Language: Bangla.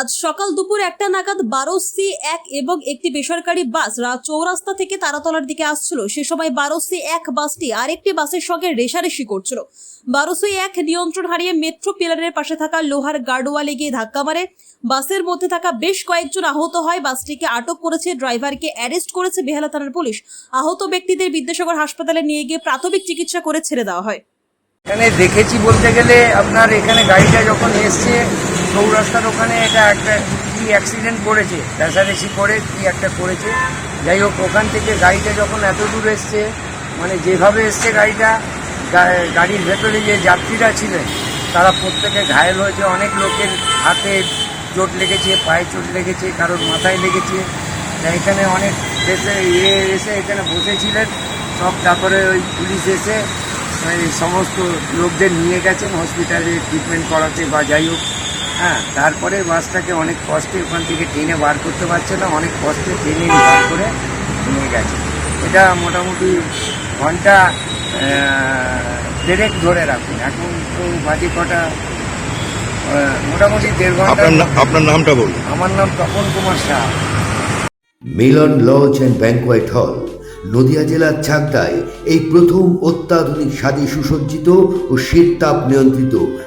আজ সকাল দুপুর একটা নাগাদ বারো সি এক এবং একটি বেসরকারি বাস চৌরাস্তা থেকে তারাতলার দিকে আসছিল। সে সময় বারো সি এক বাসটি আরেকটি বাসের সঙ্গে রেশারেশি করছিল। বারো সি এক নিয়ন্ত্রণ হারিয়ে মেট্রো পিলারের পাশে থাকা লোহার গার্ডওয়ালে গিয়ে ধাক্কা মারে। বাসের মধ্যে থাকা বেশ কয়েকজন আহত হয়। বাসটিকে আটক করেছে ড্রাইভারকে অ্যারেস্ট করেছে বেহালা থানার পুলিশ। আহত ব্যক্তিদের বিদ্যাসাগর হাসপাতালে নিয়ে গিয়ে প্রাথমিক চিকিৎসা করে ছেড়ে দেওয়া হয়। এখানে দেখেছি বলতে গেলে আপনার এখানে গাড়িটা যখন এসছে চৌরাস্তার ওখানে এটা একটা কি অ্যাক্সিডেন্ট করেছে? রেষারেষি করে কি একটা করেছে? যাই হোক, ওখান থেকে গাড়িটা যখন এত দূর এসছে মানে যেভাবে এসছে গাড়িটা গাড়ির ভেতরে যে যাত্রীরা ছিলেন, তারা প্রত্যেকে ঘায়েল হয়েছে। অনেক লোকের হাতে চোট লেগেছে, পায়ে চোট লেগেছে, কারোর মাথায় লেগেছে। এখানে অনেক এসে ইয়ে এসে এখানে বসেছিলেন। সব তারপরে ওই পুলিশ এসে সমস্ত লোকদের নিয়ে গেছেন হসপিটালে ট্রিটমেন্ট করাতে বা যাই হোক। হ্যাঁ তারপরে বাসটাকে অনেক কষ্টে ওখান থেকে টেনে বার করতে পারছে না অনেক কষ্টে টেনে বার করে নিয়ে গেছে। এটা মোটামুটি ঘণ্টা দেড়েক ধরে রাখুন। এখন তো বাজে কটা মোটামুটি দেড় ঘণ্টা আপনার আপনার নামটা বলুন। আমার নাম Tapan Kumar Shah. Milan lodge and banquet hall Nadia জেলার চাকদায় এই প্রথম অত্যাধুনিক স্বাদে সুসজ্জিত ও শীত তাপ নিয়ন্ত্রিত